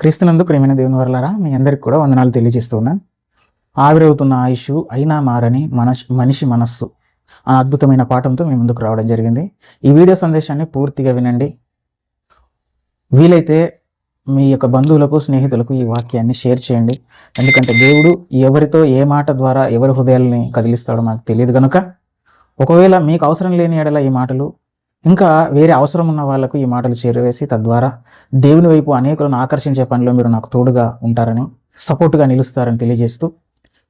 క్రీస్తునందు ప్రేమైన దేవుని వరలారా మీ అందరికి కూడా వందనాలు తెలియజేస్తున్నాను. ఆవిరవుతున్న ఆయుష్ అయినా మారని మనష్ మనిషి మనస్సు ఆ అద్భుతమైన పాఠంతో మీ ముందుకు రావడం జరిగింది. ఈ వీడియో సందేశాన్ని పూర్తిగా వినండి. వీలైతే మీ యొక్క బంధువులకు స్నేహితులకు ఈ వాక్యాన్ని షేర్ చేయండి. ఎందుకంటే దేవుడు ఎవరితో ఏ మాట ద్వారా ఎవరి హృదయాల్ని కదిలిస్తాడో మాకు తెలియదు కనుక ఒకవేళ మీకు అవసరం లేని ఎడల ఈ మాటలు ఇంకా వేరే అవసరం ఉన్న వాళ్ళకు ఈ మాటలు చేరవేసి తద్వారా దేవుని వైపు అనేకులను ఆకర్షించే పనిలో మీరు నాకు తోడుగా ఉంటారని సపోర్టుగా నిలుస్తారని తెలియజేస్తూ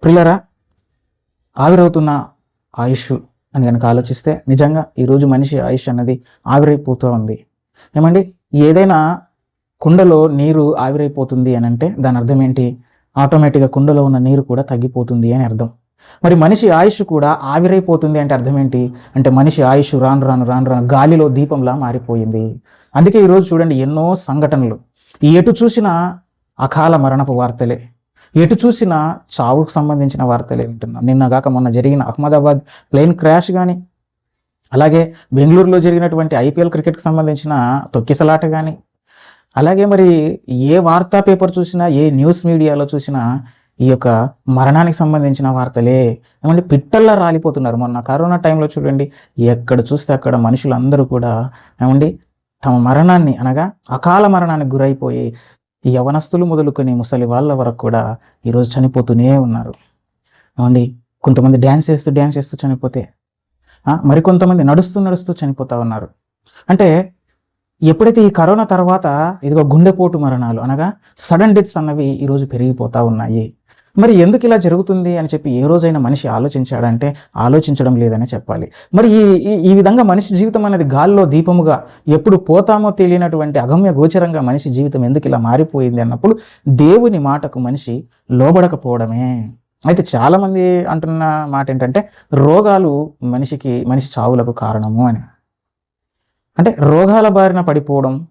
ప్రిల్లరా ఆవిరవుతున్న ఆయుష్ అని కనుక ఆలోచిస్తే నిజంగా ఈరోజు మనిషి ఆయుష్ అన్నది ఆవిరైపోతూ ఉంది. ఏమండి ఏదైనా కుండలో నీరు ఆవిరైపోతుంది అని అంటే దాని అర్థం ఏంటి? ఆటోమేటిక్గా కుండలో ఉన్న నీరు కూడా తగ్గిపోతుంది అని అర్థం. మరి మనిషి ఆయుష్ కూడా ఆవిరైపోతుంది అంటే అర్థం ఏంటి అంటే మనిషి ఆయుష్ రాను రాను రాను రాను గాలిలో దీపంలా మారిపోయింది. అందుకే ఈరోజు చూడండి ఎన్నో సంఘటనలు. ఎటు చూసినా అకాల మరణపు వార్తలే. ఎటు చూసినా చావుకు సంబంధించిన వార్తలే వింటున్నాం. నిన్నగాక మొన్న జరిగిన అహ్మదాబాద్ ప్లేన్ క్రాష్ కానీ అలాగే బెంగళూరులో జరిగినటువంటి ఐపీఎల్ క్రికెట్కి సంబంధించిన తొక్కిసలాట కానీ అలాగే మరి ఏ వార్తా పేపర్ చూసినా ఏ న్యూస్ మీడియాలో చూసినా ఈ యొక్క మరణానికి సంబంధించిన వార్తలే ఏమంటే పిట్టల్లా రాలిపోతున్నారు. మొన్న కరోనా టైంలో చూడండి ఎక్కడ చూస్తే అక్కడ మనుషులందరూ కూడా ఏమండి తమ మరణాన్ని అనగా అకాల మరణానికి గురైపోయి ఈ యవనస్తులు మొదలుకొని ముసలి వాళ్ళ వరకు కూడా ఈరోజు చనిపోతూనే ఉన్నారు. ఏమండి కొంతమంది డ్యాన్స్ చేస్తూ డ్యాన్స్ చేస్తూ చనిపోతే మరికొంతమంది నడుస్తూ నడుస్తూ చనిపోతా ఉన్నారు. అంటే ఎప్పుడైతే ఈ కరోనా తర్వాత ఇదిగో గుండెపోటు మరణాలు అనగా సడన్ డెత్స్ అన్నవి ఈరోజు పెరిగిపోతూ ఉన్నాయి. మరి ఎందుకు ఇలా జరుగుతుంది అని చెప్పి ఏ రోజైనా మనిషి ఆలోచించాడంటే ఆలోచించడం లేదని చెప్పాలి. మరి ఈ ఈ- ఈ విధంగా మనిషి జీవితం అనేది గాల్లో దీపముగా ఎప్పుడు పోతామో తెలియనటువంటి అగమ్య గోచరంగా మనిషి జీవితం ఎందుకు ఇలా మారిపోయింది అన్నప్పుడు దేవుని మాటకు మనిషి లోబడకపోవడమే. అయితే చాలామంది అంటున్న మాట ఏంటంటే రోగాలు మనిషికి మనిషి చావులకు కారణము అని. అంటే రోగాల బారిన పడిపోవడం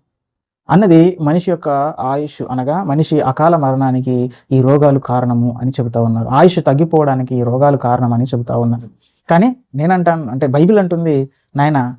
అన్నది మనిషి యొక్క ఆయుష్ అనగా మనిషి అకాల మరణానికి ఈ రోగాలు కారణము అని చెబుతా ఉన్నారు. ఆయుష్ తగ్గిపోవడానికి ఈ రోగాలు కారణం అని చెబుతా ఉన్నారు. కానీ నేనంటాను అంటే బైబిల్ అంటుంది నాయన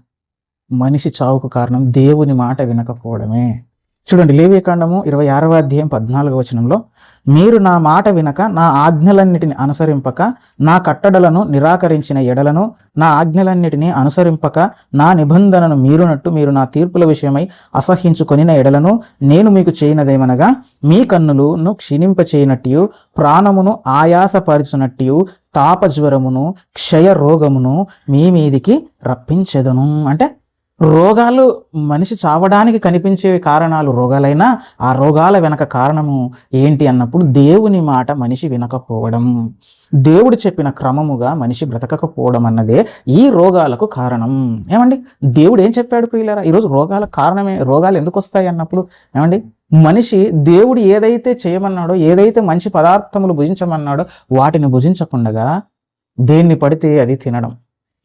మనిషి చావుకు కారణం దేవుని మాట వినకపోవడమే. చూడండి లేవికాండము ఇరవై ఆరవ అధ్యాయం పద్నాలుగవ వచనంలో మీరు నా మాట వినక నా ఆజ్ఞలన్నిటిని అనుసరింపక నా కట్టడలను నిరాకరించిన ఎడలను నా ఆజ్ఞలన్నిటిని అనుసరింపక నా నిబంధనను మీరునట్టు మీరు నా తీర్పుల విషయమై అసహించుకొనిన ఎడలను నేను మీకు చేయనదేమనగా మీ కన్నులను క్షీణింపచేయనట్టు ప్రాణమును ఆయాసపరచునట్టు తాపజ్వరమును క్షయ రోగమును మీ మీదికి రప్పించెదను. అంటే రోగాలు మనిషి చావడానికి కనిపించే కారణాలు రోగాలైనా ఆ రోగాల వెనక కారణము ఏంటి అన్నప్పుడు దేవుని మాట మనిషి వినకపోవడం. దేవుడు చెప్పిన క్రమముగా మనిషి బ్రతకకపోవడం అన్నదే ఈ రోగాలకు కారణం. ఏమండి? దేవుడు ఏం చెప్పాడు ప్రియులారా? ఈరోజు రోగాల కారణమే రోగాలు ఎందుకు వస్తాయి అన్నప్పుడు ఏమండి? మనిషి దేవుడు ఏదైతే చేయమన్నాడో ఏదైతే మంచి పదార్థములు భుజించమన్నాడో వాటిని భుజించకుండగా దేన్ని పడితే అది తినడం.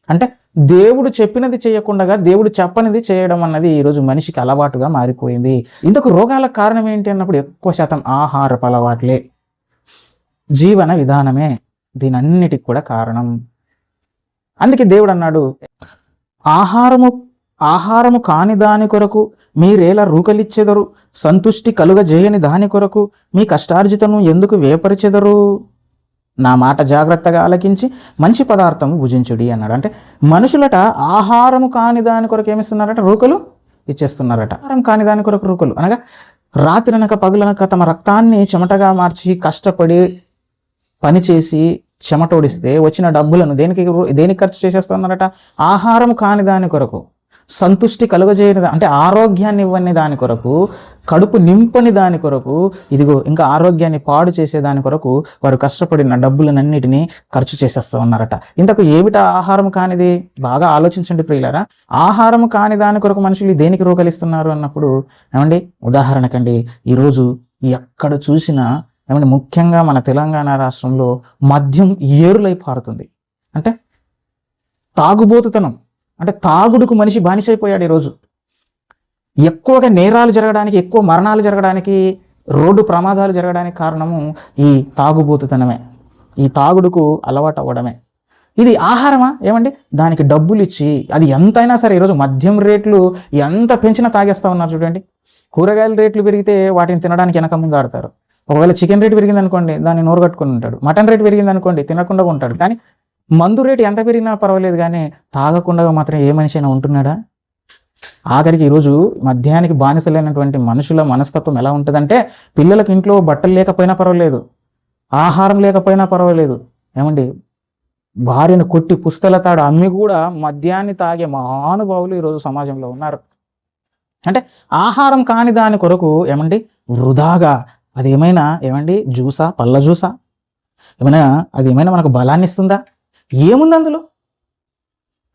అంటే దేవుడు చెప్పినది చేయకుండా దేవుడు చెప్పనిది చేయడం అన్నది ఈరోజు మనిషికి అలవాటుగా మారిపోయింది. ఇంతకు రోగాలకు కారణం ఏంటి అన్నప్పుడు ఎక్కువ శాతం ఆహారపు అలవాట్లే. జీవన విధానమే దీనన్నిటికి కూడా కారణం. అందుకే దేవుడు అన్నాడు ఆహారము ఆహారము కాని దాని కొరకు మీరేలా రూకలిచ్చెదరు సంతుష్టి కలుగజేయని దాని కొరకు మీ కష్టార్జితను ఎందుకు వేపరిచెదరు? నా మాట జాగ్రత్తగా ఆలకించి మంచి పదార్థం భుజించుడి అన్నాడు. అంటే మనుషులట ఆహారము కాని దాని కొరకు ఏమిస్తున్నారట? రూకలు ఇచ్చేస్తున్నారట. ఆహారం కాని దాని కొరకు రూకలు. అనగా రాత్రినక పగులనక తమ రక్తాన్ని చెమటగా మార్చి కష్టపడి పనిచేసి చెమటోడిస్తే వచ్చిన డబ్బులను దేనికి దేనికి ఖర్చు చేసేస్తున్నారట? ఆహారం కాని దాని కొరకు. సంతుష్టి కలుగజేయని అంటే ఆరోగ్యాన్ని ఇవ్వని దాని కొరకు కడుపు నింపని దాని కొరకు ఇదిగో ఇంకా ఆరోగ్యాన్ని పాడు చేసే దాని కొరకు వారు కష్టపడిన డబ్బులనన్నిటినీ ఖర్చు చేసేస్తూ ఉన్నారట. ఇంతకు ఏమిట ఆహారం కానిది? బాగా ఆలోచించండి ప్రియులరా. ఆహారం కాని దాని కొరకు మనుషులు దేనికి రోగలిస్తున్నారు అన్నప్పుడు ఏమండి? ఉదాహరణకండి ఈరోజు ఎక్కడ చూసినా ఏమంటే ముఖ్యంగా మన తెలంగాణ రాష్ట్రంలో మద్యం ఏరులై పారుతుంది. అంటే తాగుబోతుతనం అంటే తాగుడుకు మనిషి బానిసైపోయాడు ఈరోజు. ఎక్కువగా నేరాలు జరగడానికి ఎక్కువ మరణాలు జరగడానికి రోడ్డు ప్రమాదాలు జరగడానికి కారణము ఈ తాగుబోతుతనమే. ఈ తాగుడుకు అలవాటు అవ్వడమే. ఇది ఆహారమా? ఏమండి? దానికి డబ్బులు ఇచ్చి అది ఎంతైనా సరే ఈరోజు మద్యం రేట్లు ఎంత పెంచినా తాగేస్తా ఉన్నారు చూడండి. కూరగాయల రేట్లు పెరిగితే వాటిని తినడానికి వెనక ముందు ఆడతారు. ఒకవేళ చికెన్ రేట్ పెరిగింది అనుకోండి దాన్ని నోరు కట్టుకుని ఉంటాడు. మటన్ రేట్ పెరిగింది అనుకోండి తినకుండా ఉంటాడు. కానీ మందు రేటు ఎంత పెరిగినా పర్వాలేదు కానీ తాగకుండా మాత్రం ఏ మనిషి అయినా ఉంటున్నాడా? ఆఖరికి ఈరోజు మద్యానికి బానిసలైనటువంటి మనుషుల మనస్తత్వం ఎలా ఉంటుందంటే పిల్లలకు ఇంట్లో బట్టలు లేకపోయినా పర్వాలేదు ఆహారం లేకపోయినా పర్వాలేదు. ఏమండి? భార్యను కొట్టి పుస్తల తాడు అమ్మి కూడా మద్యాన్ని తాగే మహానుభావులు ఈరోజు సమాజంలో ఉన్నారు. అంటే ఆహారం కాని దాని కొరకు ఏమండి? వృధాగా. అది ఏమైనా ఏమండి? జ్యూసా? పళ్ళ జ్యూసా? ఏమైనా అది ఏమైనా మనకు బలాన్ని ఇస్తుందా ఏముంది అందులో?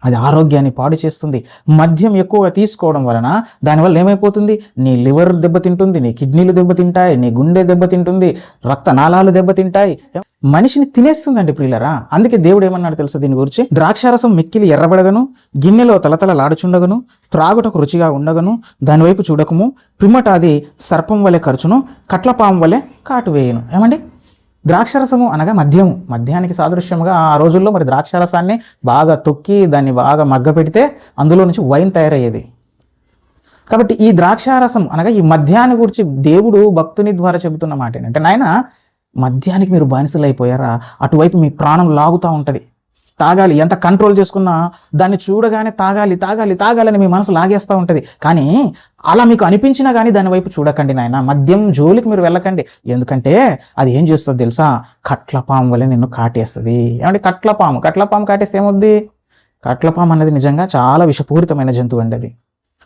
అది ఆరోగ్యాన్ని పాడు చేస్తుంది. మద్యం ఎక్కువగా తీసుకోవడం వలన దానివల్ల ఏమైపోతుంది? నీ లివర్ దెబ్బతింటుంది నీ కిడ్నీలు దెబ్బతింటాయి నీ గుండె దెబ్బతింటుంది రక్తనాళాలు దెబ్బతింటాయి. మనిషిని తినేస్తుందండి ప్రియులరా? అందుకే దేవుడు ఏమన్నాడు తెలుసు దీని గురించి? ద్రాక్షారసం మిక్కిలి ఎర్రబడగను గిన్నెలో తలతల లాడుచుండగను త్రాగుటకు రుచిగా ఉండగను దానివైపు చూడకము పిమ్మట అది సర్పం వలె ఖర్చును కట్లపాము వలె కాటు వేయను. ఏమండి? ద్రాక్షరసము అనగా మద్యము. మద్యానికి సాదృశ్యముగా ఆ రోజుల్లో మరి ద్రాక్షరసాన్ని బాగా తొక్కి దాన్ని బాగా మగ్గ పెడితే అందులో నుంచి వైన్ తయారయ్యేది. కాబట్టి ఈ ద్రాక్షారసం అనగా ఈ మద్యాన్ని గురించి దేవుడు భక్తుని ద్వారా చెబుతున్న మాట ఏంటంటే నాయన మద్యానికి మీరు బానిసలు అయిపోయారా అటువైపు మీ ప్రాణం లాగుతూ ఉంటుంది. తాగాలి. ఎంత కంట్రోల్ చేసుకున్నా దాన్ని చూడగానే తాగాలి తాగాలి తాగాలని మీ మనసు లాగేస్తూ ఉంటుంది. కానీ అలా మీకు అనిపించినా కానీ దాని వైపు చూడకండి నాయన. మద్యం జోలికి మీరు వెళ్ళకండి. ఎందుకంటే అది ఏం చేస్తుంది తెలుసా? కట్లపాము వల్ల నిన్ను కాటేస్తుంది. ఏమంటే కట్లపాము. కట్లపాము కాటేస్తే ఏమవుద్ది? కట్లపాము అనేది నిజంగా చాలా విషపూరితమైన జంతువు అండి అది.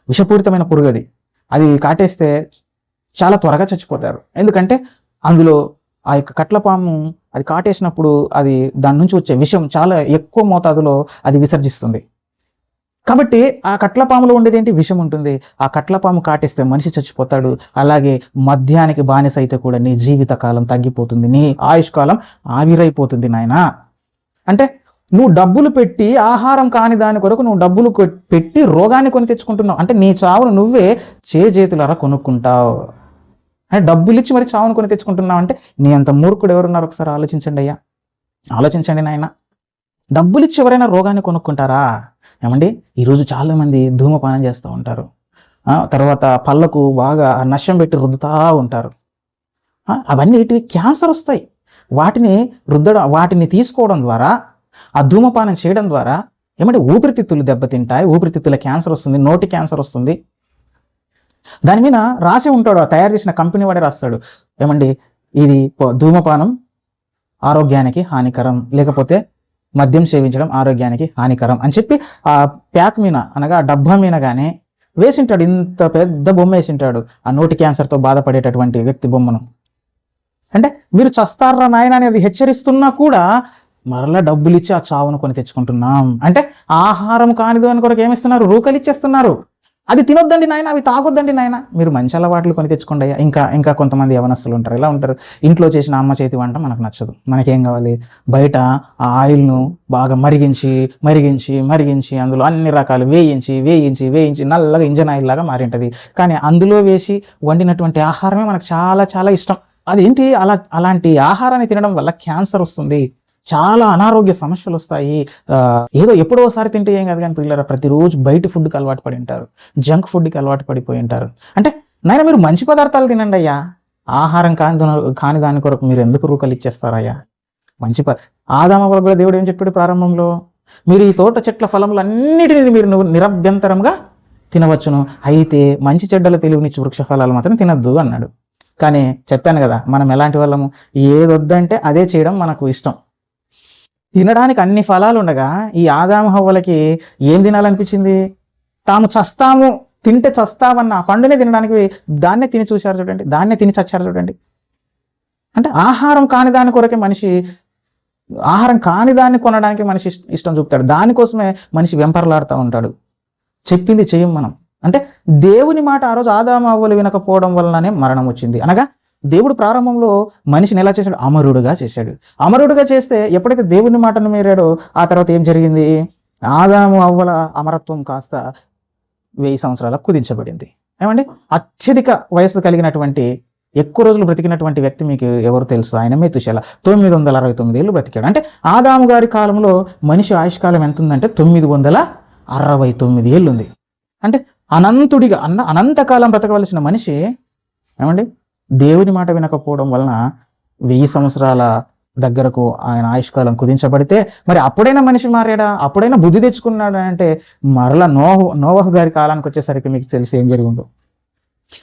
విషపూరితమైన పురుగు అది. అది కాటేస్తే చాలా త్వరగా చచ్చిపోతారు. ఎందుకంటే అందులో ఆ యొక్క కట్లపాము అది కాటేసినప్పుడు అది దాని నుంచి వచ్చే విషం చాలా ఎక్కువ మోతాదులో అది విసర్జిస్తుంది. కాబట్టి ఆ కట్లపాములో ఉండేది ఏంటి విషం ఉంటుంది. ఆ కట్లపాము కాటేస్తే మనిషి చచ్చిపోతాడు. అలాగే మద్యానికి బానిస అయితే కూడా నీ జీవిత కాలం తగ్గిపోతుంది. నీ ఆయుష్కాలం ఆవిరైపోతుంది నాయన. అంటే నువ్వు డబ్బులు పెట్టి ఆహారం కాని దాని కొరకు నువ్వు డబ్బులు పెట్టి రోగాన్ని కొని తెచ్చుకుంటున్నావు. అంటే నీ చావును నువ్వే చేజేతులరా కొనుక్కుంటావు. అంటే డబ్బులు ఇచ్చి మరి చావును కొని తెచ్చుకుంటున్నావు అంటే నీ అంత మూర్ఖుడు ఎవరున్నారు ఒకసారి ఆలోచించండి అయ్యా. ఆలోచించండి నాయన. డబ్బులు ఇచ్చి ఎవరైనా రోగాన్ని కొనుక్కుంటారా? ఏమండి? ఈరోజు చాలామంది ధూమపానం చేస్తూ ఉంటారు. తర్వాత పళ్ళకు బాగా నష్టం పెట్టి రుద్దుతా ఉంటారు. అవన్నీ ఇటువి క్యాన్సర్ వస్తాయి. వాటిని రుద్దడం వాటిని తీసుకోవడం ద్వారా ఆ ధూమపానం చేయడం ద్వారా ఏమంటే ఊపిరితిత్తులు దెబ్బతింటాయి. ఊపిరితిత్తుల క్యాన్సర్ వస్తుంది నోటి క్యాన్సర్ వస్తుంది. దాని మీద రాసి ఉంటాడు ఆ తయారు చేసిన కంపెనీ వాడే రాస్తాడు. ఏమండి? ఇది ధూమపానం ఆరోగ్యానికి హానికరం లేకపోతే మద్యం సేవించడం ఆరోగ్యానికి హానికరం అని చెప్పి ఆ ప్యాక్ మీద అనగా డబ్బా మీద కానీ వేసింటాడు. ఇంత పెద్ద బొమ్మ వేసింటాడు. ఆ నోటి క్యాన్సర్తో బాధపడేటటువంటి వ్యక్తి బొమ్మను. అంటే మీరు చస్తారా నాయన అనేది హెచ్చరిస్తున్నా కూడా మరలా డబ్బులు ఇచ్చి ఆ చావును కొని తెచ్చుకుంటున్నాం. అంటే ఆహారం కానిదో అని కొరకు ఏమిస్తున్నారు? రూకలు ఇచ్చేస్తున్నారు అది తినొద్దండి నాయన అవి తాగొద్దండి నాయన. మీరు మంచి అలవాట్లు కొని తెచ్చుకోండి అయ్యా. ఇంకా ఇంకా కొంతమంది యవనస్తులు ఉంటారు. ఎలా ఉంటారు? ఇంట్లో చేసిన అమ్మ చేతి వంట మనకు నచ్చదు. మనకేం కావాలి? బయట ఆ ఆయిల్ను బాగా మరిగించి మరిగించి మరిగించి అందులో అన్ని రకాలు వేయించి వేయించి వేయించి నల్లగా ఇంజన్ ఆయిల్ లాగా మారింటది. కానీ అందులో వేసి వండినటువంటి ఆహారమే మనకు చాలా చాలా ఇష్టం. అదేంటి? అలా అలాంటి ఆహారాన్ని తినడం వల్ల క్యాన్సర్ వస్తుంది. చాలా అనారోగ్య సమస్యలు వస్తాయి. ఏదో ఎప్పుడో ఒకసారి తింటే ఏం కాదు కానీ పిల్లల ప్రతిరోజు బయట ఫుడ్కి అలవాటు పడి ఉంటారు. జంక్ ఫుడ్కి అలవాటు పడిపోయి ఉంటారు. అంటే నాయన మీరు మంచి పదార్థాలు తినండి అయ్యా. ఆహారం కాని కాని దాని కొరకు మీరు ఎందుకు రూకలు ఇచ్చేస్తారయ్యా మంచి ప ఆదామ కూడా దేవుడు ఏం చెప్పాడు ప్రారంభంలో? మీరు ఈ తోట చెట్ల ఫలములన్నిటిని మీరు నువ్వు నిరభ్యంతరంగా తినవచ్చును. అయితే మంచి చెడ్డల తెలివినిచ్చి వృక్ష ఫలాలు మాత్రం తినద్దు అన్నాడు. కానీ చెప్పాను కదా మనం ఎలాంటి వాళ్ళము? ఏది వద్దంటే అదే చేయడం మనకు ఇష్టం. తినడానికి అన్ని ఫలాలు ఉండగా ఈ ఆదాము హవ్వలకి ఏం తినాలనిపించింది? తాము చస్తాము తింటే చస్తామన్న ఆ పండునే తినడానికి దాన్నే తిని చూశారు చూడండి దాన్నే తిని చచ్చారు చూడండి. అంటే ఆహారం కాని దాని కొరకే మనిషి ఆహారం కాని దాన్ని కొనడానికి మనిషి ఇష్టం చూపుతాడు. దానికోసమే మనిషి వెంపర్లాడుతూ ఉంటాడు. చెప్పింది చేయం మనం. అంటే దేవుని మాట ఆ రోజు ఆదామావులు వినకపోవడం వలననే మరణం వచ్చింది. అనగా దేవుడు ప్రారంభంలో మనిషిని ఎలా చేశాడు? అమరుడుగా చేశాడు. అమరుడుగా చేస్తే ఎప్పుడైతే దేవుని మాటను మీరాడో ఆ తర్వాత ఏం జరిగింది? ఆదాము అవ్వల అమరత్వం కాస్త వెయ్యి సంవత్సరాల కుదించబడింది. ఏమండి? అత్యధిక వయస్సు కలిగినటువంటి ఎక్కువ రోజులు బ్రతికినటువంటి వ్యక్తి మీకు ఎవరు తెలుసు? ఆయన మేతుశల తొమ్మిది వందల అరవై తొమ్మిది ఏళ్ళు బ్రతికాడు. అంటే ఆదాము గారి కాలంలో మనిషి ఆయుష్కాలం ఎంత ఉందంటే తొమ్మిది వందల అరవై తొమ్మిది ఏళ్ళు ఉంది అంటే అనంతుడిగా అన్న అనంతకాలం బ్రతకవలసిన మనిషి ఏమండి? దేవుని మాట వినకపోవడం వలన వెయ్యి సంవత్సరాల దగ్గరకు ఆయన ఆయుష్కాలం కుదించబడితే మరి అప్పుడైనా మనిషి మారాడా? అప్పుడైనా బుద్ధి తెచ్చుకున్నాడా అంటే మరల నోహు నోవహు గారి కాలానికి వచ్చేసరికి మీకు తెలిసి ఏం జరిగిందో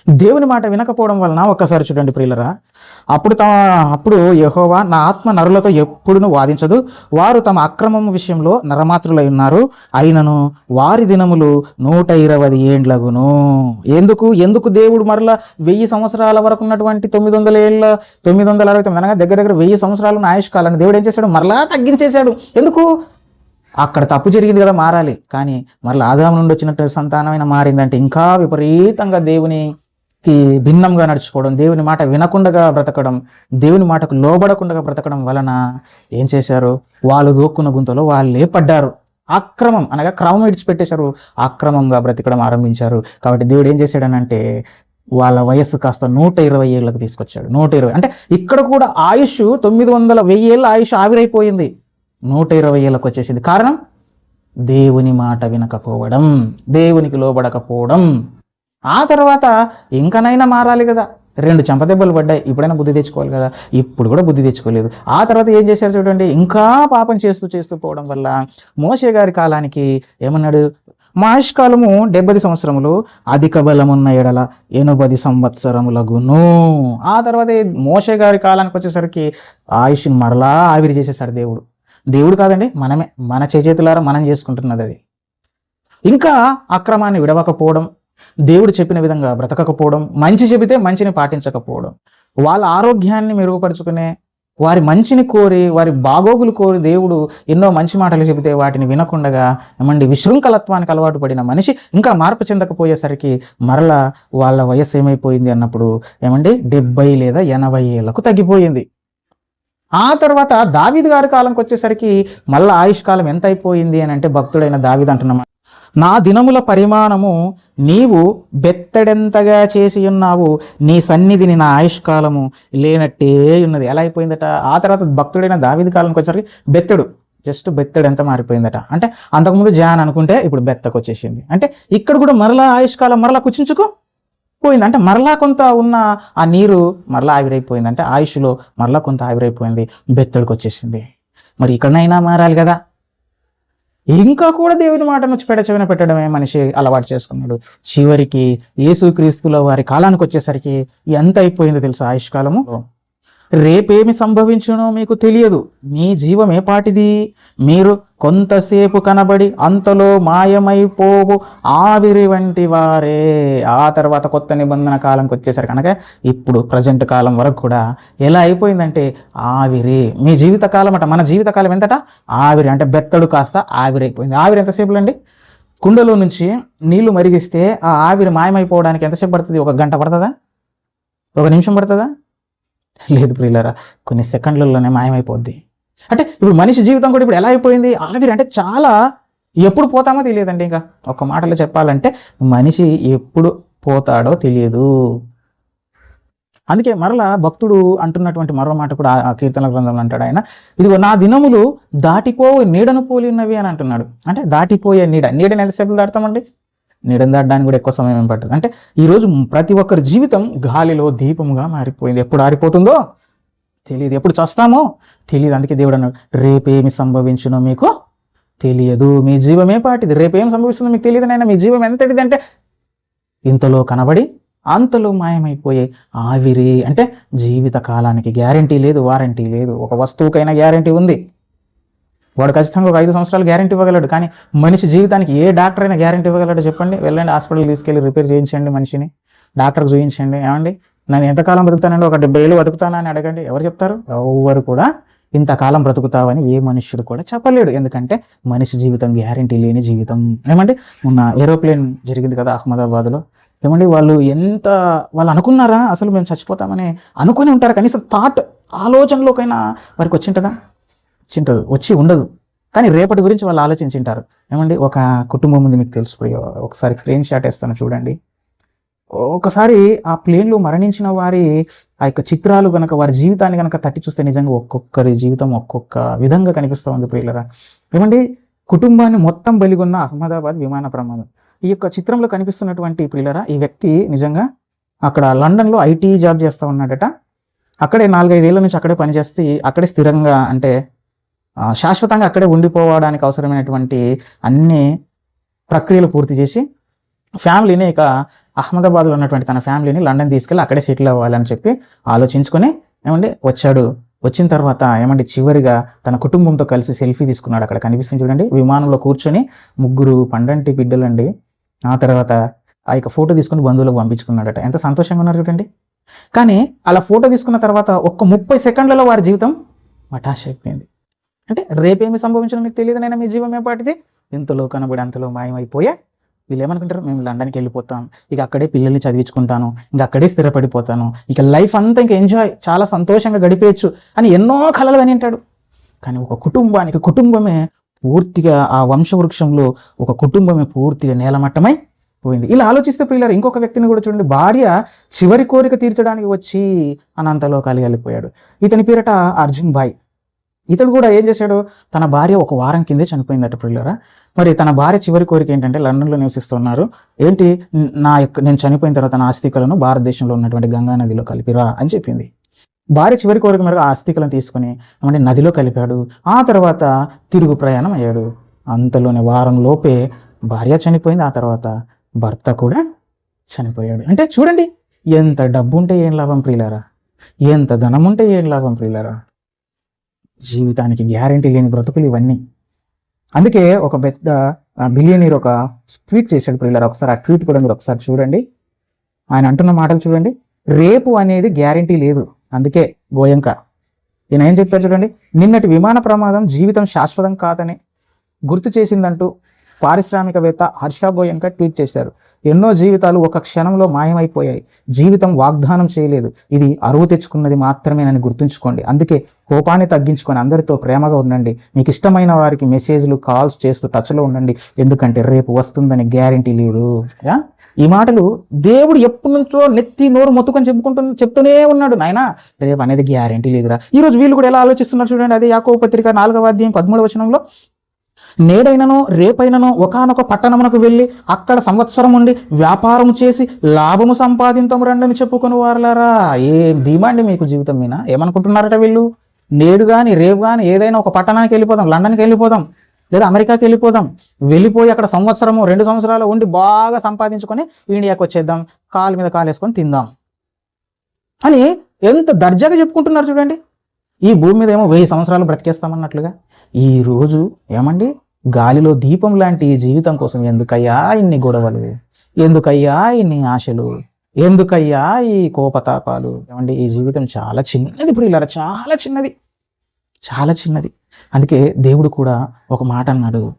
దేవుని మాట వినకపోవడం వలన ఒక్కసారి చూడండి ప్రియులరా. అప్పుడు తమ అప్పుడు యహోవా నా ఆత్మ నరులతో ఎప్పుడును వాదించదు. వారు తమ అక్రమం విషయంలో నరమాత్రులై ఉన్నారు. అయినను వారి దినములు నూట ఇరవై ఏండ్లగును. ఎందుకు? ఎందుకు దేవుడు మరలా వెయ్యి సంవత్సరాల వరకు ఉన్నటువంటి తొమ్మిది వందల ఏళ్ళ తొమ్మిది వందల అరవై తొమ్మిది అనగా దగ్గర దగ్గర వెయ్యి సంవత్సరాలు ఆయుష్కాలను దేవుడు ఏం చేశాడు? మరలా తగ్గించేశాడు. ఎందుకు? అక్కడ తప్పు జరిగింది కదా మారాలి. కానీ మరలా ఆదాము నుండి వచ్చినట్టు సంతానమైన మారిందంటే ఇంకా విపరీతంగా దేవునికి భిన్నంగా నడుచుకోవడం దేవుని మాట వినకుండా బ్రతకడం దేవుని మాటకు లోబడకుండా బ్రతకడం వలన ఏం చేశారు? వాళ్ళు దోక్కున్న గుంతలో వాళ్ళే పడ్డారు. అక్రమం అనగా క్రమం విడిచిపెట్టేశారు. అక్రమంగా బ్రతకడం ఆరంభించారు. కాబట్టి దేవుడు ఏం చేశాడనంటే వాళ్ళ వయస్సు కాస్త నూట ఇరవై ఏళ్ళకి తీసుకొచ్చాడు. నూట ఇరవై అంటే ఇక్కడ కూడా ఆయుష్ తొమ్మిది వందల వెయ్యి ఏళ్ళ ఆయుష్ ఆవిరైపోయింది. నూట ఇరవై ఏళ్ళకు వచ్చేసింది కారణం? దేవుని మాట వినకపోవడం దేవునికి లోబడకపోవడం. ఆ తర్వాత ఇంకనైనా మారాలి కదా. రెండు చెంపదెబ్బలు పడ్డాయి. ఇప్పుడైనా బుద్ధి తెచ్చుకోవాలి కదా. ఇప్పుడు కూడా బుద్ధి తెచ్చుకోలేదు. ఆ తర్వాత ఏం చేశారు చూడండి. ఇంకా పాపం చేస్తూ చేస్తూ పోవడం వల్ల మోసే గారి కాలానికి ఏమన్నాడు? మా డెబ్బది సంవత్సరములు అధిక బలమున్న ఎడల ఎనుబది సంవత్సరములగును. ఆ తర్వాత మోసే గారి కాలానికి వచ్చేసరికి ఆయుష్ని మరలా ఆవిరి చేసేసాడు దేవుడు. దేవుడు కాదండి మనమే మన చేతులారా మనం చేసుకుంటున్నది అది. ఇంకా అక్రమాన్ని విడవకపోవడం దేవుడు చెప్పిన విధంగా బ్రతకకపోవడం మంచి చెబితే మంచిని పాటించకపోవడం వాళ్ళ ఆరోగ్యాన్ని మెరుగుపరుచుకునే వారి మంచిని కోరి వారి బాగోగులు కోరి దేవుడు ఎన్నో మంచి మాటలు చెబితే వాటిని వినకుండగా ఏమండి విశృంఖలత్వానికి అలవాటు పడిన మనిషి ఇంకా మార్పు చెందకపోయేసరికి మరలా వాళ్ళ వయస్సు ఏమైపోయింది అన్నప్పుడు ఏమండి డెబ్బై లేదా ఎనభై ఏళ్ళకు తగ్గిపోయింది. ఆ తర్వాత దావిద్ గారి కాలంకి వచ్చేసరికి మళ్ళీ ఆయుష్కాలం ఎంత అయిపోయింది అని అంటే భక్తుడైన దావిద్ అంటున్నమాట నా దినముల పరిమాణము నీవు బెత్తడెంతగా చేసి ఉన్నావు నీ సన్నిధిని నా ఆయుష్కాలము లేనట్టే ఉన్నది. ఎలా అయిపోయిందట? ఆ తర్వాత భక్తుడైన దావిద్ కాలంకి వచ్చేసరికి బెత్తడు. జస్ట్ బెత్తడు ఎంత మారిపోయిందట? అంటే అంతకుముందు జాన్ అనుకుంటే ఇప్పుడు బెత్తకు వచ్చేసింది. అంటే ఇక్కడ కూడా మరలా ఆయుష్కాలం మరలా కుచించుకో. పోయింది. అంటే మరలా కొంత ఉన్న ఆ నీరు మరలా ఆవిరైపోయింది. అంటే ఆయుష్లో మరలా కొంత ఆవిరైపోయింది. బెత్తడికి వచ్చేసింది. మరి ఇక్కడనైనా మారాలి కదా? ఇంకా కూడా దేవుని మాట నుంచి పెడచెవిన పెట్టడమే మనిషి అలవాటు చేసుకున్నాడు. చివరికి యేసుక్రీస్తుల వారి కాలానికి వచ్చేసరికి ఎంత అయిపోయిందో తెలుసు ఆయుష్కాలము? రేపేమి సంభవించునో మీకు తెలియదు. మీ జీవం ఏ పాటిది. మీరు కొంతసేపు కనబడి అంతలో మాయమైపోవు. ఆవిరి వంటి వారే. ఆ తర్వాత కొత్త నిబంధన కాలంకి వచ్చేసరికి కనుక ఇప్పుడు ప్రజెంట్ కాలం వరకు కూడా ఎలా అయిపోయిందంటే ఆవిరి. మీ జీవితకాలం అట మన జీవితకాలం ఎంతట? ఆవిరి అంటే బెత్తడు కాస్త ఆవిరి అయిపోయింది. ఆవిరి ఎంతసేపులు అండి? కుండలో నుంచి నీళ్ళు మరిగిస్తే ఆ ఆవిరి మాయమైపోవడానికి ఎంతసేపు పడుతుంది? ఒక గంట పడుతుందా? ఒక నిమిషం పడుతుందా? లేదు ప్రియులరా కొన్ని సెకండ్లలోనే మాయమైపోద్ది. అంటే ఇప్పుడు మనిషి జీవితం కూడా ఇప్పుడు ఎలా అయిపోయింది? ఆవిరి అంటే చాలా ఎప్పుడు పోతామో తెలియదండి ఇంకా. ఒక మాటలో చెప్పాలంటే మనిషి ఎప్పుడు పోతాడో తెలియదు. అందుకే మరలా భక్తుడు అంటున్నటువంటి మరో మాట కూడా ఆ కీర్తన గ్రంథంలో అంటాడు ఆయన. ఇదిగో నా దినములు దాటిపోవు నీడను పోలినవి అని అంటున్నాడు. అంటే దాటిపోయే నీడ. నీడని ఎంతసేపు దాడతామండి దాటడానికి కూడా ఎక్కువ సమయం ఏం పట్టదు. అంటే ఈరోజు ప్రతి ఒక్కరి జీవితం గాలిలో దీపముగా మారిపోయింది. ఎప్పుడు ఆరిపోతుందో తెలియదు ఎప్పుడు చస్తామో తెలియదు అందుకే దేవుడు అన్నాడు రేపేమి సంభవించునో మీకు తెలియదు. మీ జీవమే పాటిది. రేపేం సంభవిస్తుందో మీకు తెలియదు నాయన. మీ జీవం ఎంతటిది అంటే ఇంతలో కనబడి అంతలో మాయమైపోయే ఆవిరి. అంటే జీవిత కాలానికి గ్యారంటీ లేదు వారంటీ లేదు. ఒక వస్తువుకైనా గ్యారంటీ ఉంది. వాడు ఖచ్చితంగా ఒక ఐదు సంవత్సరాలు గ్యారంటీ ఇవ్వగలడు. కానీ మనిషి జీవితానికి ఏ డాక్టర్ అయినా గ్యారంటీ ఇవ్వగలడు చెప్పండి. వెళ్ళండి హాస్పిటల్ తీసుకెళ్ళి రిపేర్ చేయించండి మనిషిని. డాక్టర్కి చూపించండి ఏమండి? నేను ఎంతకాలం బ్రతుకుతానండి? ఒక డెబ్బై ఏళ్ళు బతుకుతానా అని అడగండి. ఎవరు చెప్తారు? ఎవరు కూడా ఇంతకాలం బ్రతుకుతావని ఏ మనుష్యుడు కూడా చెప్పలేడు. ఎందుకంటే మనిషి జీవితం గ్యారంటీ లేని జీవితం. ఏమండి? మొన్న ఏరోప్లేన్ జరిగింది కదా అహ్మదాబాద్లో. ఏమండి? వాళ్ళు ఎంత వాళ్ళు అనుకున్నారా? అసలు మేము చచ్చిపోతామని అనుకుని ఉంటారు. కనీసం థాట్ ఆలోచనలోకైనా వారికి వచ్చింటదా? వచ్చింటదు వచ్చి ఉండదు. కానీ రేపటి గురించి వాళ్ళు ఆలోచించింటారు. ఏమండి ఒక కుటుంబం ఉంది మీకు తెలిసిపోయి ఒకసారి స్క్రీన్ షాట్ వేస్తాను చూడండి. ఒకసారి ఆ ప్లేన్లో మరణించిన వారి ఆ యొక్క చిత్రాలు కనుక వారి జీవితాన్ని కనుక తట్టి చూస్తే నిజంగా ఒక్కొక్కరి జీవితం ఒక్కొక్క విధంగా కనిపిస్తూ ఉంది ప్రియులరా. ఏమండి కుటుంబాన్ని మొత్తం బలిగొన్న అహ్మదాబాద్ విమాన ప్రమాదం. ఈ యొక్క చిత్రంలో కనిపిస్తున్నటువంటి ప్రియులరా ఈ వ్యక్తి నిజంగా అక్కడ లండన్లో ఐటీ జాబ్ చేస్తూ ఉన్నాడట. అక్కడే నాలుగైదేళ్ళ నుంచి అక్కడే పనిచేస్తే అక్కడే స్థిరంగా అంటే శాశ్వతంగా అక్కడే ఉండిపోవడానికి అవసరమైనటువంటి అన్ని ప్రక్రియలు పూర్తి చేసి ఫ్యామిలీని ఇక అహ్మదాబాద్లో ఉన్నటువంటి తన ఫ్యామిలీని లండన్ తీసుకెళ్ళి అక్కడే సెటిల్ అవ్వాలని చెప్పి ఆలోచించుకొని ఏమండి వచ్చాడు. వచ్చిన తర్వాత ఏమంటే చివరిగా తన కుటుంబంతో కలిసి సెల్ఫీ తీసుకున్నాడు అక్కడ. కనిపిస్తుంది చూడండి విమానంలో కూర్చొని ముగ్గురు పండంటి బిడ్డలండి. ఆ తర్వాత ఆ యొక్క ఫోటో తీసుకుని బంధువులకు పంపించుకున్నాడట. ఎంత సంతోషంగా ఉన్నారు చూడండి. కానీ అలా ఫోటో తీసుకున్న తర్వాత ఒక్క ముప్పై సెకండ్లలో వారి జీవితం మటాష్ అయిపోయింది. అంటే రేపేమి సంభవించడం మీకు తెలియదు నేను మీ జీవం ఏపాటిది ఇంతలో కనబడి అంతలో మాయమైపోయా వీళ్ళు ఏమనుకుంటారు? మేము లండన్కి వెళ్ళిపోతాం. ఇక అక్కడే పిల్లల్ని చదివించుకుంటాను. ఇంకా అక్కడే స్థిరపడిపోతాను. ఇక లైఫ్ అంతా ఇంకా ఎంజాయ్ చాలా సంతోషంగా గడిపేయచ్చు అని ఎన్నో కలలు అని అంటాడు. కానీ ఒక కుటుంబానికి కుటుంబమే పూర్తిగా ఆ వంశవృక్షంలో ఒక కుటుంబమే పూర్తిగా నేలమట్టమై పోయింది. ఇలా ఆలోచిస్తే పిల్లలు ఇంకొక వ్యక్తిని కూడా చూడండి. భార్య చివరి కోరిక తీర్చడానికి వచ్చి అనంతలో వెళ్ళిపోయాడు. ఇతని పేరట అర్జున్ బాయ్. ఇతడు కూడా ఏం చేశాడు? తన భార్య ఒక వారం కిందే చనిపోయిందట పిల్లరా మరి తన భార్య చివరి కోరిక ఏంటంటే లండన్లో నివసిస్తున్నారు. ఏంటి? నా యొక్క నేను చనిపోయిన తర్వాత నా ఆస్తికలను భారతదేశంలో ఉన్నటువంటి గంగా నదిలో కలిపిరా అని చెప్పింది. భార్య చివరి కోరిక మేరకు ఆ ఆస్తికలను తీసుకుని అంటే నదిలో కలిపాడు. ఆ తర్వాత తిరుగు ప్రయాణం అయ్యాడు. అంతలోనే వారం లోపే భార్య చనిపోయింది. ఆ తర్వాత భర్త కూడా చనిపోయాడు. అంటే చూడండి ఎంత డబ్బు ఉంటే ఏం లాభం ప్రియులారా? ఎంత ధనం ఉంటే ఏం లాభం ప్రియులారా? జీవితానికి గ్యారంటీ లేని బ్రతుకులు ఇవన్నీ. అందుకే ఒక పెద్ద బిలియనీర్ ఒక ట్వీట్ చేశాడు పిల్లలు ఒకసారి ఆ ట్వీట్ కూడా మీరు ఒకసారి చూడండి. ఆయన అంటున్న మాటలు చూడండి. రేపు అనేది గ్యారంటీ లేదు. అందుకే గోయంక. ఈయన ఏం చెప్పారు చూడండి? నిన్నటి విమాన ప్రమాదం జీవితం శాశ్వతం కాదని గుర్తు చేసిందంటూ పారిశ్రామికవేత్త హర్ష గోయంక ట్వీట్ చేశారు. ఎన్నో జీవితాలు ఒక క్షణంలో మాయమైపోయాయి. జీవితం వాగ్దానం చేయలేదు. ఇది అరువు తెచ్చుకున్నది మాత్రమేనని గుర్తుంచుకోండి. అందుకే కోపాన్ని తగ్గించుకొని అందరితో ప్రేమగా ఉండండి. మీకు ఇష్టమైన వారికి మెసేజ్లు కాల్స్ చేస్తూ టచ్లో ఉండండి. ఎందుకంటే రేపు వస్తుందని గ్యారంటీ లేదు. ఈ మాటలు దేవుడు ఎప్పటి నుంచో నెత్తి నోరు మొత్తుకొని చెప్పుకుంటు చెప్తూనే ఉన్నాడు నాయన. రేపు అనేది గ్యారంటీ లేదురా. ఈ రోజు వీళ్ళు కూడా ఎలా ఆలోచిస్తున్నారు చూడండి. అదే యాకో పత్రిక నాలుగవ అధ్యాయం పదమూడవ వచనంలో నేడైనను రేపైనను ఒకానొక పట్టణమునకు వెళ్ళి అక్కడ సంవత్సరం ఉండి వ్యాపారం చేసి లాభము సంపాదించము రండని చెప్పుకుని వారలారా. ఏం డిమాండ్ మీకు జీవితం మీద ఏమనుకుంటున్నారట వీళ్ళు? నేడు కానీ రేపు కానీ ఏదైనా ఒక పట్టణానికి వెళ్ళిపోదాం లండన్కి వెళ్ళిపోదాం లేదా అమెరికాకి వెళ్ళిపోదాం వెళ్ళిపోయి అక్కడ సంవత్సరము రెండు సంవత్సరాలు ఉండి బాగా సంపాదించుకొని ఇండియాకి వచ్చేద్దాం కాలు మీద కాలు వేసుకొని తిందాం. అని ఎంత దర్జాగా చెప్పుకుంటున్నారు చూడండి. ఈ భూమి మీద ఏమో వెయ్యి సంవత్సరాలు బ్రతికేస్తామన్నట్లుగా. ఈ రోజు ఏమండి? గాలిలో దీపం లాంటి ఈ జీవితం కోసం ఎందుకయ్యా ఇన్ని గొడవలు? ఎందుకయ్యా ఇన్ని ఆశలు? ఎందుకయ్యా ఈ కోపతాపాలు? ఏమండి ఈ జీవితం చాలా చిన్నది ఇప్పుడు ఇలా చాలా చిన్నది. చాలా చిన్నది. అందుకే దేవుడు కూడా ఒక మాట అన్నాడు.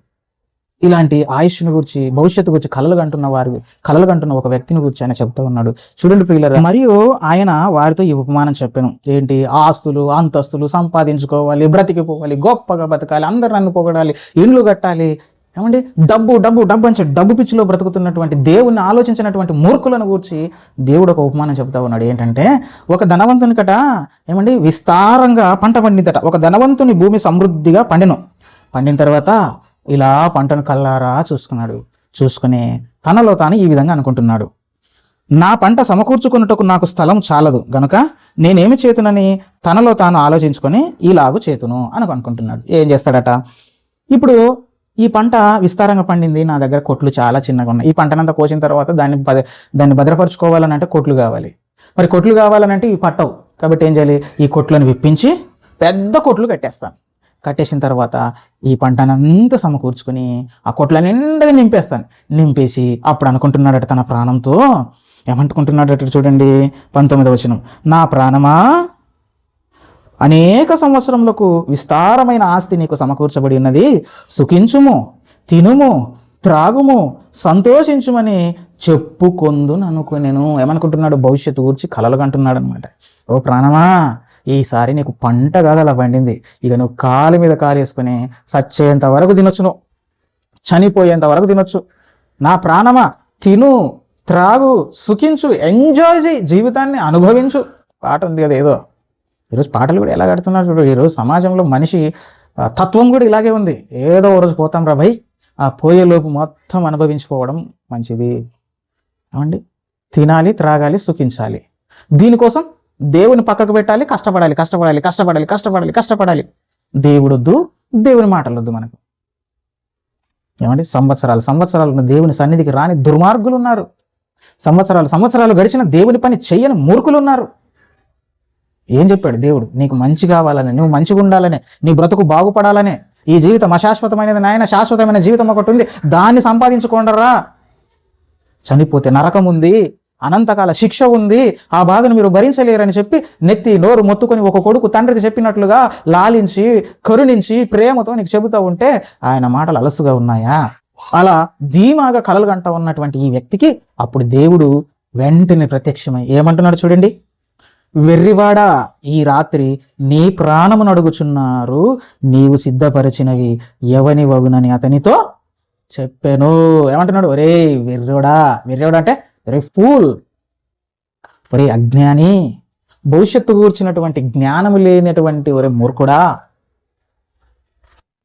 ఇలాంటి ఆయుష్ను గురించి భవిష్యత్తు గురించి కలలు కంటున్న వారి కలలు కంటున్న ఒక వ్యక్తిని గురించి ఆయన చెప్తా ఉన్నాడు. చూడండి ప్రియులరా మరియు ఆయన వారితో ఈ ఉపమానం చెప్పాను. ఏంటి? ఆస్తులు అంతస్తులు సంపాదించుకోవాలి బ్రతికిపోవాలి గొప్పగా బతకాలి అందరు నన్ను పొగడాలి ఇండ్లు కట్టాలి. ఏమండి? డబ్బు డబ్బు డబ్బు అని చెప్పి డబ్బు పిచ్చిలో బ్రతుకుతున్నటువంటి దేవుణ్ణి ఆలోచించినటువంటి మూర్ఖులను గూర్చి దేవుడు ఒక ఉపమానం చెబుతా ఉన్నాడు. ఏంటంటే ఒక ధనవంతునికట ఏమండి? విస్తారంగా పంట పండిందట. ఒక ధనవంతుని భూమి సమృద్ధిగా పండిను. పండిన తర్వాత ఇలా పంటను కల్లారా చూసుకున్నాడు. చూసుకుని తనలో తాను ఈ విధంగా అనుకుంటున్నాడు. నా పంట సమకూర్చుకున్నటకు నాకు స్థలం చాలదు. గనుక నేనేమి చేతునని తనలో తాను ఆలోచించుకొని ఈలాగు చేతును అని అనుకుంటున్నాడు. ఏం చేస్తాడట? ఇప్పుడు ఈ పంట విస్తారంగా పండింది. నా దగ్గర కొట్లు చాలా చిన్నగా ఉన్నాయి. ఈ పంటనంతా కోసిన తర్వాత దాన్ని బద దాన్ని భద్రపరుచుకోవాలని అంటే కొట్లు కావాలి. మరి కొట్లు కావాలనంటే ఇవి పట్టవు. కాబట్టి ఏం చేయాలి? ఈ కొట్లను విప్పించి పెద్ద కొట్లు కట్టేస్తాను. కట్టేసిన తర్వాత ఈ పంటనంతా సమకూర్చుకొని ఆ కొట్ల నిండుగా నింపేస్తాను. నింపేసి అప్పుడు అనుకుంటున్నాడట తన ప్రాణంతో. ఏమంటుకుంటున్నాడట చూడండి పంతొమ్మిదవ వచనం. నా ప్రాణమా? అనేక సంవత్సరములకు విస్తారమైన ఆస్తి నీకు సమకూర్చబడి ఉన్నది. సుఖించుము తినుము త్రాగుము సంతోషించుమని చెప్పుకొందును అనుకునేను ఏమనుకుంటున్నాడు? భవిష్యత్తు గురించి కలలుగంటున్నాడు అనమాట ఓ ప్రాణమా? ఈసారి నీకు పంట కాదు అలా పండింది. ఇక నువ్వు కాలు మీద కాలు వేసుకుని సచ్చేంత వరకు తినొచ్చు నువ్వు చనిపోయేంత వరకు తినొచ్చు. నా ప్రాణమా? తిను త్రాగు సుఖించు ఎంజాయ్ చేయి జీవితాన్ని అనుభవించు. పాట ఉంది కదా ఏదో. ఈరోజు పాటలు కూడా ఎలా కడుతున్నారు చూడు. ఈరోజు సమాజంలో మనిషి తత్వం కూడా ఇలాగే ఉంది. ఏదో రోజు పోతాం రా భయ్. ఆ పోయేలోపు మొత్తం అనుభవించుకోవడం మంచిది. ఏమండి? తినాలి త్రాగాలి సుఖించాలి. దీనికోసం దేవుని పక్కకు పెట్టాలి కష్టపడాలి కష్టపడాలి కష్టపడాలి కష్టపడాలి కష్టపడాలి. దేవుడొద్దు దేవుని మాటలొద్దు మనకు. ఏమంటే సంవత్సరాలు సంవత్సరాలు ఉన్న దేవుని సన్నిధికి రాని దుర్మార్గులు ఉన్నారు సంవత్సరాలు సంవత్సరాలు గడిచిన దేవుని పని చెయ్యని మూర్ఖులు ఉన్నారు ఏం చెప్పాడు దేవుడు? నీకు మంచి కావాలని నువ్వు మంచిగా ఉండాలని నీ బ్రతుకు బాగుపడాలనే ఈ జీవితం అశాశ్వతమైనది నాయన శాశ్వతమైన జీవితం ఒకటి ఉంది. దాన్ని సంపాదించుకోండరా. చనిపోతే నరకం ఉంది అనంతకాల శిక్ష ఉంది. ఆ బాధను మీరు భరించలేరని చెప్పి నెత్తి నోరు మొత్తుకొని ఒక కొడుకు తండ్రికి చెప్పినట్లుగా లాలించి కరుణించి ప్రేమతో నీకు చెబుతూ ఉంటే ఆయన మాటలు అలసుగా ఉన్నాయా? అలా ధీమాగా కలలుగంట ఉన్నటువంటి ఈ వ్యక్తికి అప్పుడు దేవుడు వెంటనే ప్రత్యక్షమై ఏమంటున్నాడు చూడండి. వెర్రివాడా ఈ రాత్రి నీ ప్రాణమును అడుగుచున్నారు. నీవు సిద్ధపరిచినవి ఎవని వగునని అతనితో చెప్పాను. ఏమంటున్నాడు? ఒరే వెర్రోడా వెర్రోడా అంటే ఒరే ఫూల్ ఒరే అజ్ఞాని భవిష్యత్తు కూర్చున్నటువంటి జ్ఞానము లేనటువంటి ఒరే మూర్ఖుడా.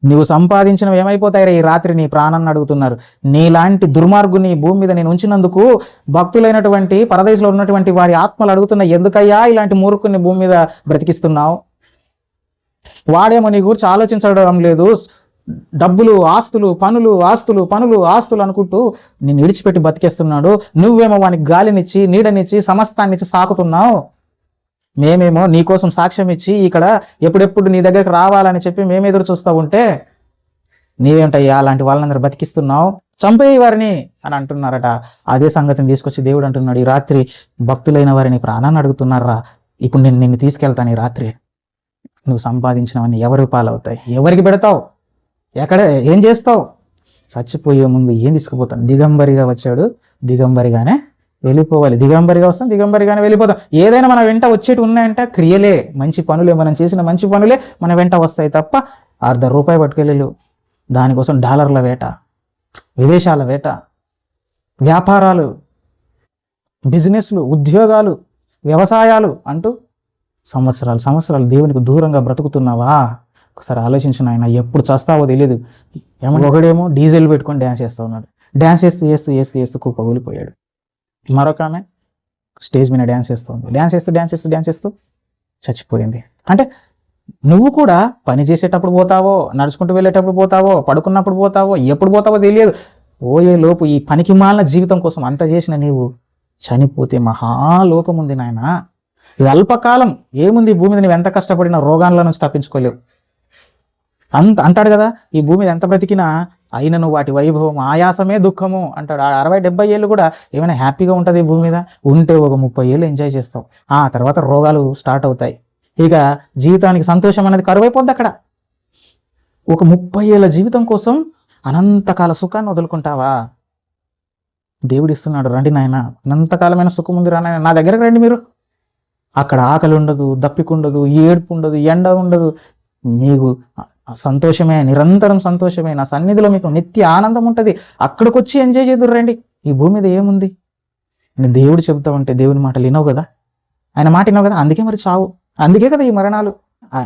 నువ్వు సంపాదించినవి ఏమైపోతాయి ఈ రాత్రి నీ ప్రాణాన్ని అడుగుతున్నారు నీలాంటి దుర్మార్గుని భూమి మీద నేను ఉంచినందుకు భక్తులైనటువంటి పరదేశంలో ఉన్నటువంటి వారి ఆత్మలు అడుగుతున్న ఎందుకయ్యా ఇలాంటి మూర్ఖుని భూమి మీద బ్రతికిస్తున్నావు? వాడేమో నీ గురించి ఆలోచించడం లేదు. డబ్బులు ఆస్తులు పనులు ఆస్తులు పనులు ఆస్తులు అనుకుంటూ నేను విడిచిపెట్టి బతికేస్తున్నాడు. నువ్వేమో వానికి గాలినిచ్చి నీడనిచ్చి సమస్తాన్నిచ్చి సాకుతున్నావు. మేమేమో నీకోసం సాక్ష్యం ఇచ్చి ఇక్కడ ఎప్పుడెప్పుడు నీ దగ్గరికి రావాలని చెప్పి మేము ఎదురు చూస్తూ ఉంటే నీవేంటయ్యా అలాంటి వాళ్ళందరూ బతికిస్తున్నావు? చంపేయి వారిని అని అంటున్నారట. అదే సంగతిని తీసుకొచ్చి దేవుడు అంటున్నాడు. ఈ రాత్రి భక్తులైన వారిని ప్రాణాన్ని అడుగుతున్నారా? ఇప్పుడు నేను నిన్ను తీసుకెళ్తాను ఈ రాత్రి. నువ్వు సంపాదించినవన్నీ ఎవరు పాలవుతాయి? ఎవరికి పెడతావు? ఎక్కడ ఏం చేస్తావు? చచ్చిపోయే ముందు ఏం తీసుకుపోతాను దిగంబరిగా వచ్చాడు దిగంబరిగానే వెళ్ళిపోవాలి. దిగంబరిగా వస్తాం దిగంబరిగానే వెళ్ళిపోతాం. ఏదైనా మన వెంట వచ్చేటి ఉన్నాయంటే క్రియలే. మంచి పనులే మనం చేసిన మంచి పనులే మన వెంట వస్తాయి తప్ప అర్ధ రూపాయి పట్టుకెళ్ళలేవు దానికోసం డాలర్ల వేట విదేశాల వేట వ్యాపారాలు బిజినెస్లు ఉద్యోగాలు వ్యవసాయాలు అంటూ సంవత్సరాలు సంవత్సరాలు దేవునికి దూరంగా బ్రతుకుతున్నావా? ఒకసారి ఆలోచించిన ఆయన ఎప్పుడు చస్తావో తెలియదు ఏమో ఒకడేమో డీజిల్ పెట్టుకొని డ్యాన్స్ చేస్తూ ఉన్నాడు. డ్యాన్స్ చేస్తూ చేస్తూ చేస్తూ చేస్తూ కుప్ప మరొక ఆమె స్టేజ్ మీద డ్యాన్స్ చేస్తుంది డ్యాన్స్ చేస్తూ డ్యాన్స్ చేస్తూ డ్యాన్స్ చేస్తూ చచ్చిపోయింది. అంటే నువ్వు కూడా పని చేసేటప్పుడు పోతావో నడుచుకుంటూ వెళ్ళేటప్పుడు పోతావో పడుకున్నప్పుడు పోతావో ఎప్పుడు పోతావో తెలియదు. పోయే లోపు ఈ పనికి మాలిన జీవితం కోసం అంత చేసిన నీవు చనిపోతే మహాలోకం ఉంది నాయన. ఇది అల్పకాలం. ఏముంది భూమి మీద? నువ్వు ఎంత కష్టపడినా రోగాల నుంచి తప్పించుకోలేవు. అంత అంటాడు కదా ఈ భూమి మీద ఎంత బ్రతికినా అయినను వాటి వైభవం ఆయాసమే దుఃఖము అంటాడు. ఆ అరవై డెబ్బై ఏళ్ళు కూడా ఏమైనా హ్యాపీగా ఉంటుంది ఈ భూమి మీద? ఉంటే ఒక ముప్పై ఏళ్ళు ఎంజాయ్ చేస్తావు. ఆ తర్వాత రోగాలు స్టార్ట్ అవుతాయి. ఇక జీవితానికి సంతోషం అనేది కరువైపోద్ది అక్కడ. ఒక ముప్పై ఏళ్ళ జీవితం కోసం అనంతకాల సుఖాన్ని వదులుకుంటావా? దేవుడు ఇస్తున్నాడు రండి నాయన అనంతకాలమైన సుఖం ఉంది రా నాయన నా దగ్గరకు రండి మీరు. అక్కడ ఆకలి ఉండదు దప్పిక ఉండదు ఏడుపు ఉండదు ఎండ ఉండదు. మీకు సంతోషమే నిరంతరం సంతోషమే. నా సన్నిధిలో మీకు నిత్య ఆనందం ఉంటుంది. అక్కడికి వచ్చి ఎంజాయ్ చేదురు రండి. ఈ భూమి మీద ఏముంది? నేను దేవుడు చెబుతా ఉంటే దేవుని మాటలు వినవు కదా? ఆయన మాట వినవు కదా? అందుకే మరి చావు. అందుకే కదా ఈ మరణాలు.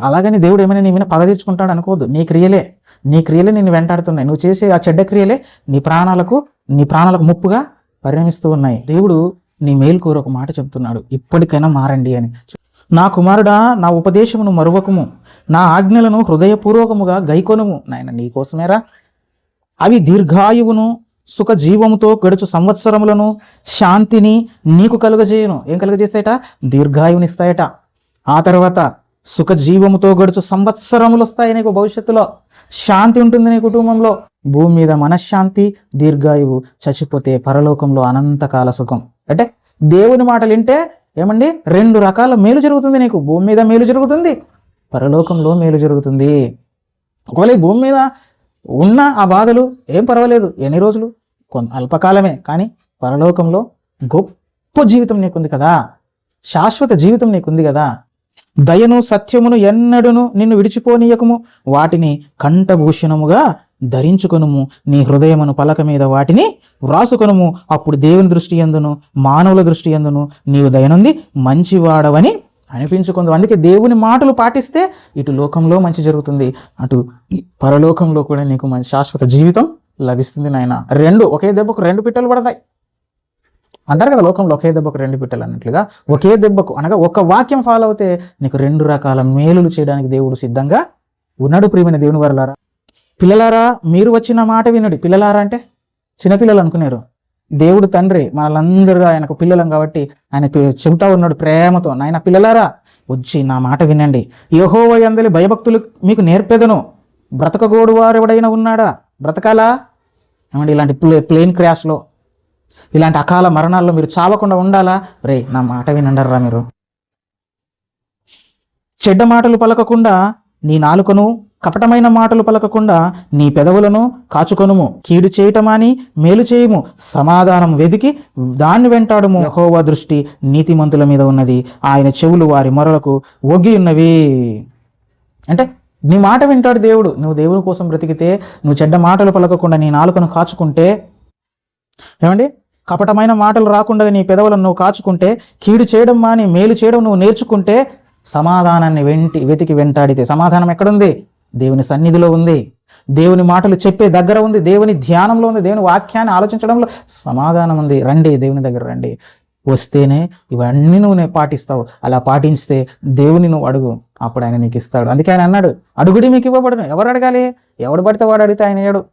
అలాగని దేవుడు ఏమైనా నీ మీద పగ తీర్చుకుంటాడు అనుకోవద్దు. నీ క్రియలే. నీ క్రియలే నేను వెంటాడుతున్నాయి. నువ్వు చేసే ఆ చెడ్డ క్రియలే నీ ప్రాణాలకు నీ ప్రాణాలకు ముప్పుగా పరిణమిస్తూ ఉన్నాయి. దేవుడు నీ మేలు కూర ఒక మాట చెప్తున్నాడు. ఇప్పటికైనా మారండి అని. నా కుమారుడా నా ఉపదేశమును మరువకము. నా ఆజ్ఞలను హృదయపూర్వకముగా గైకొనుము. నాయన నీకోసమేరా అవి దీర్ఘాయువును సుఖ జీవముతో గడుచు సంవత్సరములను శాంతిని నీకు కలుగజేయను. ఏం కలుగజేస్తాయట? దీర్ఘాయువునిస్తాయట. ఆ తర్వాత సుఖ జీవముతో గడుచు సంవత్సరములు వస్తాయి నీకు భవిష్యత్తులో. శాంతి ఉంటుంది నీ కుటుంబంలో. భూమి మీద మనశ్శాంతి దీర్ఘాయువు చచ్చిపోతే పరలోకంలో అనంతకాల సుఖం. అంటే దేవుని మాటలు వింటే ఏమండి? రెండు రకాల మేలు జరుగుతుంది నీకు. భూమి మీద మేలు జరుగుతుంది పరలోకంలో మేలు జరుగుతుంది. ఒకవేళ భూమి మీద ఉన్న ఆ బాధలు ఏం పర్వాలేదు ఎన్ని రోజులు? కొంత అల్పకాలమే. కానీ పరలోకంలో గొప్ప జీవితం నీకుంది కదా. శాశ్వత జీవితం నీకుంది కదా. దయను సత్యమును ఎన్నడును నిన్ను విడిచిపోనీయకము. వాటిని కంఠభూషణముగా ధరించుకొనుము. నీ హృదయమును పలక మీద వాటిని వ్రాసుకొనుము. అప్పుడు దేవుని దృష్టి ఎందును? మానవుల దృష్టి ఎందును? నీవు దయనుంది మంచివాడవని అనిపించుకుందు అందుకే దేవుని మాటలు పాటిస్తే ఇటు లోకంలో మంచి జరుగుతుంది. అటు పరలోకంలో కూడా నీకు మంచి శాశ్వత జీవితం లభిస్తుంది నాయన. రెండు ఒకే దెబ్బకు రెండు పిట్టలు పడతాయి. అంటారు కదా లోకంలో ఒకే దెబ్బకు రెండు పిట్టలు అన్నట్లుగా. ఒకే దెబ్బకు అనగా ఒక వాక్యం ఫాలో అవుతే నీకు రెండు రకాల మేలులు చేయడానికి దేవుడు సిద్ధంగా ఉన్నాడు ప్రియమైన దేవుని వరలారా. పిల్లలారా మీరు వచ్చిన మాట వినుడి. పిల్లలారా అంటే చిన్నపిల్లలు అనుకున్నారు దేవుడు తండ్రి మనందరూ ఆయనకు పిల్లలం కాబట్టి ఆయన చెబుతా ఉన్నాడు ప్రేమతో. నాయన పిల్లలారా వచ్చి నా మాట వినండి. యహోవ అందలి భయభక్తులు మీకు నేర్పెదను. బ్రతకగోడు వారు ఎవడైనా ఉన్నాడా? బ్రతకాలా? ఏమండి ఇలాంటి ప్లే ప్లేన్ క్రాష్లో ఇలాంటి అకాల మరణాల్లో మీరు చావకుండా ఉండాలా? రే నా మాట వినండర్రా మీరు. చెడ్డ మాటలు పలకకుండా నీ నాలుకను కపటమైన మాటలు పలకకుండా నీ పెదవులను కాచుకొనుము. కీడు చేయటమాని మేలు చేయము. సమాధానం వెదికి దాన్ని వెంటాడుము. యహోవా దృష్టి నీతిమంతుల మీద ఉన్నది. ఆయన చెవులు వారి మొరలకు ఒగ్గి ఉన్నవి అంటే నీ మాట వింటాడు దేవుడు. నువ్వు దేవుడి కోసం బ్రతికితే నువ్వు చెడ్డ మాటలు పలకకుండా నీ నాలుకను కాచుకుంటే ఏమండి? కపటమైన మాటలు రాకుండా నీ పెదవులను నువ్వు కాచుకుంటే కీడు చేయడం మాని మేలు చేయడం నువ్వు నేర్చుకుంటే సమాధానాన్ని వెంటి వెతికి వెంటాడితే సమాధానం ఎక్కడుంది? దేవుని సన్నిధిలో ఉంది. దేవుని మాటలు చెప్పే దగ్గర ఉంది. దేవుని ధ్యానంలో ఉంది. దేవుని వాక్యాన్ని ఆలోచించడంలో సమాధానం ఉంది. రండి దేవుని దగ్గర రండి. వస్తేనే ఇవన్నీ నువ్వు పాటిస్తావు. అలా పాటించితే దేవుని నువ్వు అడుగు. అప్పుడు ఆయన నీకు ఇస్తాడు. అందుకే ఆయన అన్నాడు అడుగుడి మీకు ఇవ్వబడును. ఎవరు అడగాలి? ఎవడు పడితే వాడు అడిగితే ఆయన ఏడు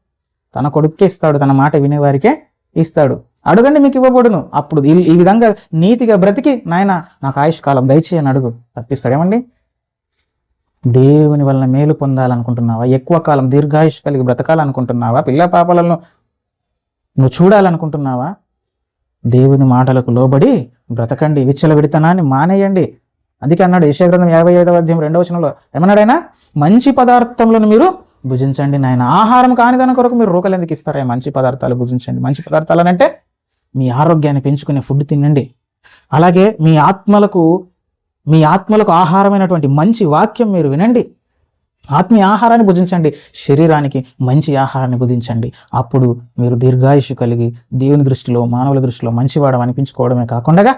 తన కొడుకే ఇస్తాడు. తన మాట వినేవారికే ఇస్తాడు. అడగండి మీకు ఇవ్వబడును. అప్పుడు ఈ విధంగా నీతిగా బ్రతికి నాయన నాకు ఆయుష్ కాలం దయచేయని అడుగు. తప్పిస్తాడేమండి? దేవుని వలన మేలు పొందాలనుకుంటున్నావా? ఎక్కువ కాలం దీర్ఘాయుష్ కలిగి బ్రతకాలనుకుంటున్నావా? పిల్ల పాపలను నువ్వు చూడాలనుకుంటున్నావా? దేవుని మాటలకు లోబడి బ్రతకండి. విచ్చల విడితనాన్ని మానేయండి. అందుకే అన్నాడు యశాగ్రంథం యాభై ఐదవ అధ్యాయం రెండవ వచనంలో. ఏమన్నాడైనా మంచి పదార్థములను మీరు భుజించండి నాయన. ఆహారం కాని దాని కొరకు మీరు రూకలు ఎందుకు ఇస్తారా? మంచి పదార్థాలు భుజించండి. మంచి పదార్థాలు అంటే మీ ఆరోగ్యాన్ని పెంచుకునే ఫుడ్ తినండి. అలాగే మీ ఆత్మలకు మీ ఆత్మలకు ఆహారమైనటువంటి మంచి వాక్యం మీరు వినండి. ఆత్మీయ ఆహారాన్ని భుజించండి. శరీరానికి మంచి ఆహారాన్ని భుజించండి. అప్పుడు మీరు దీర్ఘాయుషు కలిగి దేవుని దృష్టిలో మానవుల దృష్టిలో మంచివాడు అనిపించుకోవడమే కాకుండా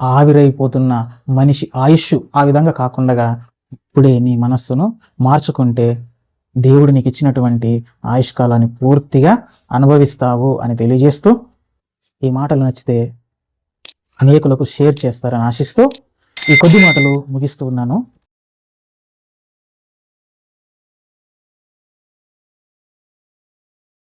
ఆవిరైపోతున్న మనిషి ఆయుష్ ఆ విధంగా కాకుండా ఇప్పుడే నీ మనస్సును మార్చుకుంటే దేవుడు నీకు ఇచ్చినటువంటి ఆయుష్కాలాన్ని పూర్తిగా అనుభవిస్తావు అని తెలియజేస్తూ ఈ మాటలు నచ్చితే అనేకులకు షేర్ చేస్తారని ఆశిస్తూ ఈ కొద్ది మాటలు ముగిస్తూ ఉన్నాను.